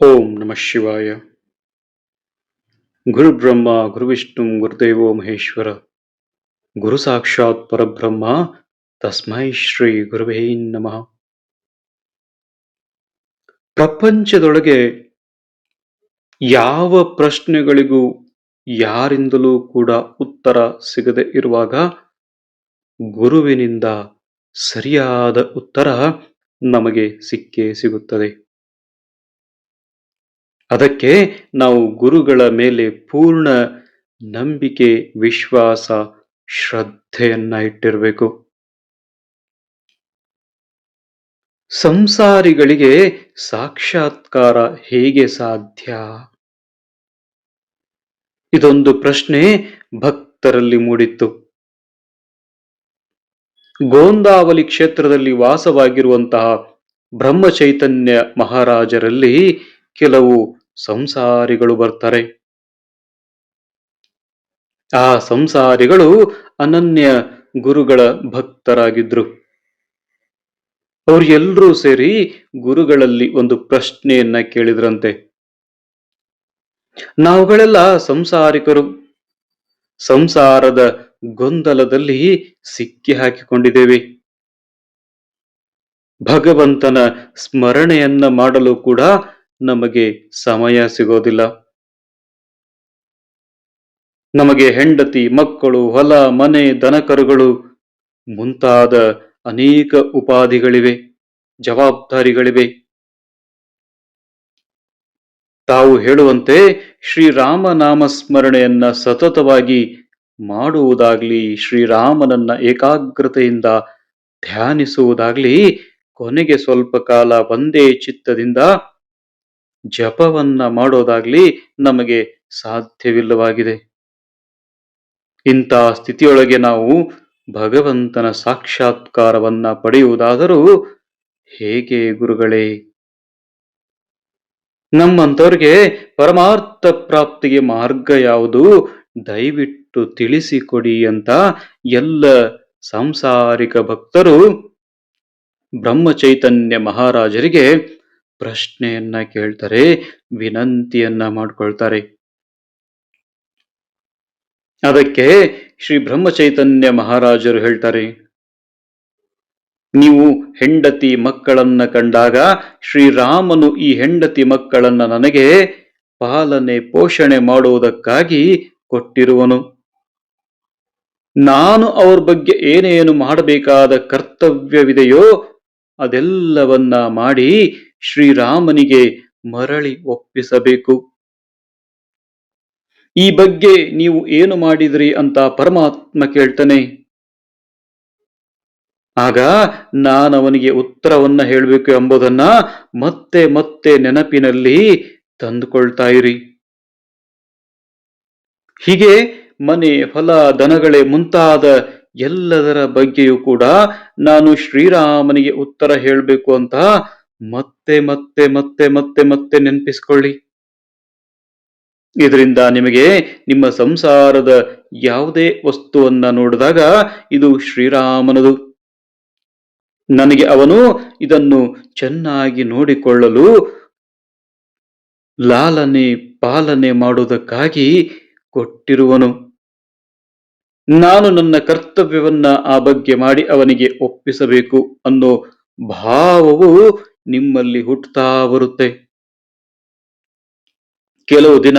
ಓಂ ನಮಃ ಶಿವಾಯ. ಗುರು ಬ್ರಹ್ಮ, ಗುರು ವಿಷ್ಣು ಗುರುದೇವೋ ಮಹೇಶ್ವರ. ಗುರು ಸಾಕ್ಷಾತ್ ಪರಬ್ರಹ್ಮ, ತಸ್ಮೈ ಶ್ರೀ ಗುರುವೇ ನಮಃ. ಪ್ರಪಂಚದೊಳಗೆ ಯಾವ ಪ್ರಶ್ನೆಗಳಿಗೂ ಯಾರಿಂದಲೂ ಕೂಡ ಉತ್ತರ ಸಿಗದೆ ಇರುವಾಗ ಗುರುವಿನಿಂದ ಸರಿಯಾದ ಉತ್ತರ ನಮಗೆ ಸಿಕ್ಕೇ ಸಿಗುತ್ತದೆ. ಅದಕ್ಕೆ ನಾವು ಗುರುಗಳ ಮೇಲೆ ಪೂರ್ಣ ನಂಬಿಕೆ, ವಿಶ್ವಾಸ, ಶ್ರದ್ಧೆಯನ್ನ ಇಟ್ಟಿರಬೇಕು. ಸಂಸಾರಿಗಳಿಗೆ ಸಾಕ್ಷಾತ್ಕಾರ ಹೇಗೆ ಸಾಧ್ಯ? ಇದೊಂದು ಪ್ರಶ್ನೆ ಭಕ್ತರಲ್ಲಿ ಮೂಡಿತ್ತು. ಗೋಂದಾವಲಿ ಕ್ಷೇತ್ರದಲ್ಲಿ ವಾಸವಾಗಿರುವಂತಹ ಬ್ರಹ್ಮಚೈತನ್ಯ ಮಹಾರಾಜರಲ್ಲಿ ಕೆಲವು ಸಂಸಾರಿಗಳು ಬರ್ತಾರೆ. ಆ ಸಂಸಾರಿಗಳು ಅನನ್ಯ ಗುರುಗಳ ಭಕ್ತರಾಗಿದ್ರು. ಅವ್ರು ಸೇರಿ ಗುರುಗಳಲ್ಲಿ ಒಂದು ಪ್ರಶ್ನೆಯನ್ನ ಕೇಳಿದ್ರಂತೆ. ನಾವುಗಳೆಲ್ಲ ಸಂಸಾರಿಕರು. ಸಂಸಾರದ ಗೊಂದಲದಲ್ಲಿ ಸಿಕ್ಕಿ ಹಾಕಿಕೊಂಡಿದ್ದೇವೆ. ಭಗವಂತನ ಸ್ಮರಣೆಯನ್ನ ಮಾಡಲು ಕೂಡ ನಮಗೆ ಸಮಯ ಸಿಗೋದಿಲ್ಲ. ನಮಗೆ ಹೆಂಡತಿ, ಮಕ್ಕಳು, ಹೊಲ, ಮನೆ, ದನಕರುಗಳು ಮುಂತಾದ ಅನೇಕ ಉಪಾಧಿಗಳಿವೆ, ಜವಾಬ್ದಾರಿಗಳಿವೆ. ತಾವು ಹೇಳುವಂತೆ ಶ್ರೀರಾಮನಾಮ ಸ್ಮರಣೆಯನ್ನ ಸತತವಾಗಿ ಮಾಡುವುದಾಗ್ಲಿ, ಶ್ರೀರಾಮನನ್ನ ಏಕಾಗ್ರತೆಯಿಂದ ಧ್ಯಾನಿಸುವುದಾಗ್ಲಿ, ಕೊನೆಗೆ ಸ್ವಲ್ಪ ಕಾಲ ಒಂದೇ ಚಿತ್ತದಿಂದ ಜಪವನ್ನ ಮಾಡೋದಾಗ್ಲಿ ನಮಗೆ ಸಾಧ್ಯವಿಲ್ಲವಾಗಿದೆ. ಇಂಥ ಸ್ಥಿತಿಯೊಳಗೆ ನಾವು ಭಗವಂತನ ಸಾಕ್ಷಾತ್ಕಾರವನ್ನ ಪಡೆಯುವುದಾದರೂ ಹೇಗೆ ಗುರುಗಳೇ? ನಮ್ಮಂಥವ್ರಿಗೆ ಪರಮಾರ್ಥ ಪ್ರಾಪ್ತಿಗೆ ಮಾರ್ಗ ಯಾವುದು? ದಯವಿಟ್ಟು ತಿಳಿಸಿಕೊಡಿ ಅಂತ ಎಲ್ಲ ಸಾಂಸಾರಿಕ ಭಕ್ತರು ಬ್ರಹ್ಮಚೈತನ್ಯ ಮಹಾರಾಜರಿಗೆ ಪ್ರಶ್ನೆಯನ್ನ ಕೇಳ್ತಾರೆ, ವಿನಂತಿಯನ್ನ ಮಾಡ್ಕೊಳ್ತಾರೆ. ಅದಕ್ಕೆ ಶ್ರೀ ಬ್ರಹ್ಮಚೈತನ್ಯ ಮಹಾರಾಜರು ಹೇಳ್ತಾರೆ, ನೀವು ಹೆಂಡತಿ ಮಕ್ಕಳನ್ನ ಕಂಡಾಗ ಶ್ರೀರಾಮನು ಈ ಹೆಂಡತಿ ಮಕ್ಕಳನ್ನ ನನಗೆ ಪಾಲನೆ, ಪೋಷಣೆ ಮಾಡುವುದಕ್ಕಾಗಿ ಕೊಟ್ಟಿರುವನು. ನಾನು ಅವ್ರ ಬಗ್ಗೆ ಏನೇನು ಮಾಡಬೇಕಾದ ಕರ್ತವ್ಯವಿದೆಯೋ ಅದೆಲ್ಲವನ್ನ ಮಾಡಿ ಶ್ರೀರಾಮನಿಗೆ ಮರಳಿ ಒಪ್ಪಿಸಬೇಕು. ಈ ಬಗ್ಗೆ ನೀವು ಏನು ಮಾಡಿದ್ರಿ ಅಂತ ಪರಮಾತ್ಮ ಕೇಳ್ತಾನೆ. ಆಗ ನಾನವನಿಗೆ ಉತ್ತರವನ್ನ ಹೇಳಬೇಕು ಎಂಬುದನ್ನ ಮತ್ತೆ ಮತ್ತೆ ನೆನಪಿನಲ್ಲಿ ತಂದುಕೊಳ್ತಾ ಇರಿ. ಹೀಗೆ ಮನೆ, ಹೊಲ, ದನಗಳೇ ಮುಂತಾದ ಎಲ್ಲದರ ಬಗ್ಗೆಯೂ ಕೂಡ ನಾನು ಶ್ರೀರಾಮನಿಗೆ ಉತ್ತರ ಹೇಳಬೇಕು ಅಂತ ಮತ್ತೆ ಮತ್ತೆ ಮತ್ತೆ ಮತ್ತೆ ಮತ್ತೆ ನೆನಪಿಸ್ಕೊಳ್ಳಿ. ಇದರಿಂದ ನಿಮಗೆ ನಿಮ್ಮ ಸಂಸಾರದ ಯಾವುದೇ ವಸ್ತುವನ್ನ ನೋಡಿದಾಗ ಇದು ಶ್ರೀರಾಮನದು. ನನಗೆ ಅವನು ಇದನ್ನು ಚೆನ್ನಾಗಿ ನೋಡಿಕೊಳ್ಳಲು ಲಾಲನೆ ಪಾಲನೆ ಮಾಡುವುದಕ್ಕಾಗಿ ಕೊಟ್ಟಿರುವನು. ನಾನು ನನ್ನ ಕರ್ತವ್ಯವನ್ನ ಆ ಬಗ್ಗೆ ಮಾಡಿ ಅವನಿಗೆ ಒಪ್ಪಿಸಬೇಕು ಅನ್ನೋ ಭಾವವು ನಿಮ್ಮಲ್ಲಿ ಹುಟ್ಟುತ್ತಾ ಬರುತ್ತೆ. ಕೆಲವು ದಿನ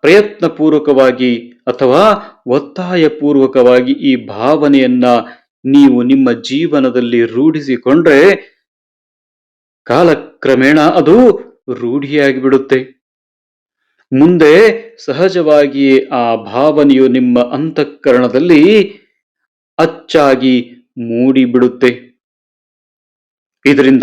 ಪ್ರಯತ್ನ ಪೂರ್ವಕವಾಗಿ ಅಥವಾ ಒತ್ತಾಯ ಪೂರ್ವಕವಾಗಿ ಈ ಭಾವನೆಯನ್ನ ನೀವು ನಿಮ್ಮ ಜೀವನದಲ್ಲಿ ರೂಢಿಸಿಕೊಂಡ್ರೆ ಕಾಲಕ್ರಮೇಣ ಅದು ರೂಢಿಯಾಗಿ ಬಿಡುತ್ತೆ ಮುಂದೆ ಸಹಜವಾಗಿ ಆ ಭಾವನೆಯು ನಿಮ್ಮ ಅಂತಃಕರಣದಲ್ಲಿ ಅಚ್ಚಾಗಿ ಮೂಡಿಬಿಡುತ್ತೆ. ಇದರಿಂದ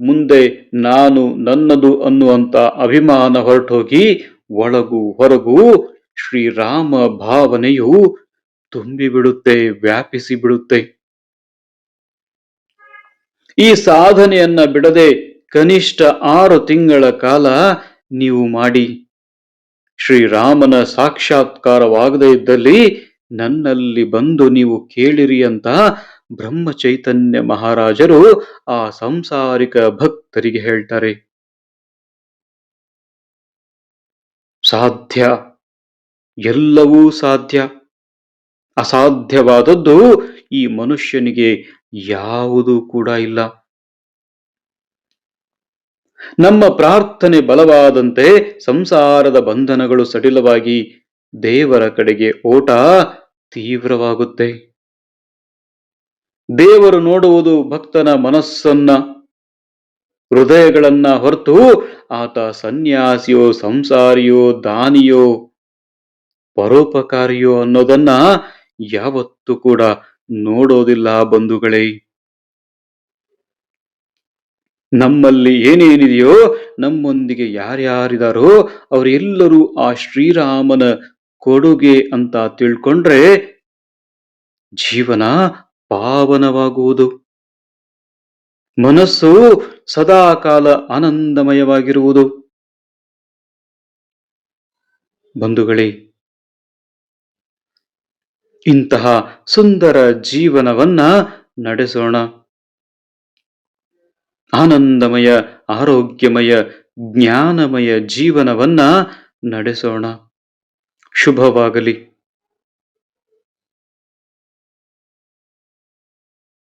ಮುಂದೆ ನಾನು ನನ್ನದು ಅನ್ನುವಂತ ಅಭಿಮಾನ ಹೊರಟೋಗಿ ಒಳಗು ಹೊರಗು ಶ್ರೀರಾಮ ಭಾವನೆಯು ತುಂಬಿಬಿಡುತ್ತೆ ವ್ಯಾಪಿಸಿ ಬಿಡುತ್ತೆ ಈ ಸಾಧನೆಯನ್ನ ಬಿಡದೆ ಕನಿಷ್ಠ ಆರು ತಿಂಗಳ ಕಾಲ ನೀವು ಮಾಡಿ. ಶ್ರೀರಾಮನ ಸಾಕ್ಷಾತ್ಕಾರವಾಗದೇ ಇದ್ದಲ್ಲಿ ನನ್ನಲ್ಲಿ ಬಂದು ನೀವು ಕೇಳಿರಿ ಅಂತ ಬ್ರಹ್ಮ ಚೈತನ್ಯ ಮಹಾರಾಜರು ಆ ಸಂಸಾರಿಕ ಭಕ್ತರಿಗೆ ಹೇಳ್ತಾರೆ. ಸಾಧ್ಯ? ಎಲ್ಲವೂ ಸಾಧ್ಯ? ಅಸಾಧ್ಯವಾದದ್ದು ಈ ಮನುಷ್ಯನಿಗೆ ಯಾವುದೂ ಕೂಡ ಇಲ್ಲ. ನಮ್ಮ ಪ್ರಾರ್ಥನೆ ಬಲವಾದಂತೆ ಸಂಸಾರದ ಬಂಧನಗಳು ಸಡಿಲವಾಗಿ ದೇವರ ಕಡೆಗೆ ಓಟ ತೀವ್ರವಾಗುತ್ತೆ. ದೇವರು ನೋಡುವುದು ಭಕ್ತನ ಮನಸ್ಸನ್ನ, ಹೃದಯಗಳನ್ನ ಹೊರತು ಆತ ಸನ್ಯಾಸಿಯೋ, ಸಂಸಾರಿಯೋ, ದಾನಿಯೋ, ಪರೋಪಕಾರಿಯೋ ಅನ್ನೋದನ್ನ ಯಾವತ್ತೂ ಕೂಡ ನೋಡೋದಿಲ್ಲ ಬಂಧುಗಳೇ. ನಮ್ಮಲ್ಲಿ ಏನೇನಿದೆಯೋ ನಮ್ಮೊಂದಿಗೆ ಯಾರ್ಯಾರಿದಾರೋ ಅವರೆಲ್ಲರೂ ಆ ಶ್ರೀರಾಮನ ಕೊಡುಗೆ ಅಂತ ತಿಳ್ಕೊಂಡ್ರೆ ಜೀವನ ಪಾವನವಾಗುವುದು. ಮನಸ್ಸು ಸದಾಕಾಲ ಆನಂದಮಯವಾಗಿರುವುದು. ಬಂಧುಗಳೇ, ಇಂತಹ ಸುಂದರ ಜೀವನವನ್ನ ನಡೆಸೋಣ. ಆನಂದಮಯ ಆರೋಗ್ಯಮಯ ಜ್ಞಾನಮಯ ಜೀವನವನ್ನ ನಡೆಸೋಣ. ಶುಭವಾಗಲಿ.